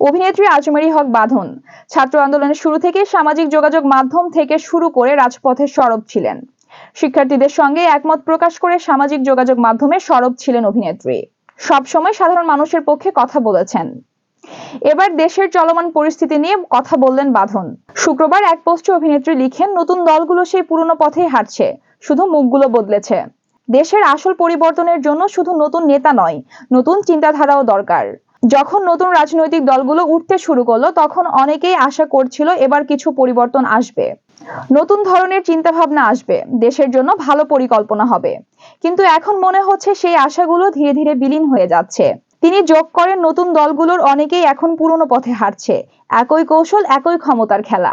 অভিনেত্রী আজমেরি হক বাঁধন। ছাত্র আন্দোলনের শুরু থেকে সামাজিক যোগাযোগ মাধ্যম থেকে শুরু করে রাজপথে সরব ছিলেন। শিক্ষার্থীদের সঙ্গে একমত প্রকাশ করে সামাজিক যোগাযোগ মাধ্যমে সরব ছিলেন অভিনেত্রী। সবসময় সাধারণ মানুষের পক্ষে কথা বলেছেন। এবার দেশের চলমান পরিস্থিতি নিয়ে কথা বললেন বাঁধন। শুক্রবার এক পোস্টে অভিনেত্রী লিখেন, নতুন দলগুলো সেই পুরনো পথেই হাঁটছে, শুধু মুখগুলো বদলেছে। দেশের আসল পরিবর্তনের জন্য শুধু নতুন নেতা নয়, নতুন চিন্তাধারাও দরকার। যখন নতুন রাজনৈতিক দলগুলো উঠতে শুরু করল, তখন অনেকেই আশা করছিল এবার কিছু পরিবর্তন আসবে। নতুন ধরনের চিন্তাভাবনা আসবে। দেশের জন্য ভালো পরিকল্পনা হবে। কিন্তু এখন মনে হচ্ছে সেই আশাগুলো ধীরে ধীরে বিলীন হয়ে যাচ্ছে। তিনি যোগ করেন নতুন দলগুলোর অনেকেই এখন পুরনো পথে হাঁটছে। একই কৌশল, একই ক্ষমতার খেলা।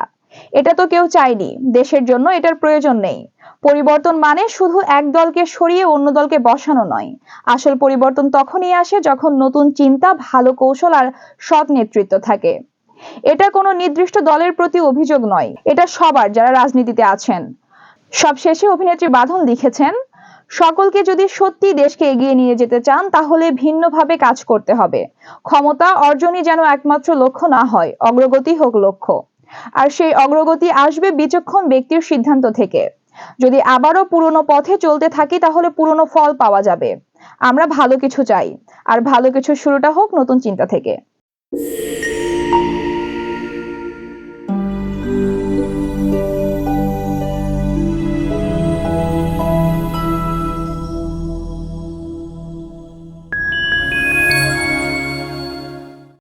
এটা তো কেউ চায়নি। দেশের জন্য এটার প্রয়োজন নেই। পরিবর্তন মানে শুধু এক দলকে সরিয়ে অন্য দলকে বসানো নয়। আসল পরিবর্তন তখনই আসে যখন নতুন চিন্তা, ভালো কৌশল আর সৎ নেতৃত্ব থাকে। এটা কোনো নির্দিষ্ট দলের প্রতি অভিযোগ নয়। এটা সবার যারা রাজনীতিতে আছেন। সবশেষে অভিনেত্রী বাঁধন লিখেছেন, সকলকে যদি সত্যি দেশকে এগিয়ে নিয়ে যেতে চান, তাহলে ভিন্নভাবে কাজ করতে হবে। ক্ষমতা অর্জনই যেন একমাত্র লক্ষ্য না হয়, অগ্রগতি হোক লক্ষ্য। আর সেই অগ্রগতি আসবে বিচক্ষণ ব্যক্তির সিদ্ধান্ত থেকে। যদি আবারও পুরনো পথে চলতে থাকি, তাহলে পুরনো ফল পাওয়া যাবে। আমরা ভালো কিছু চাই। আর ভালো কিছু শুরুটা হোক নতুন চিন্তা থেকে।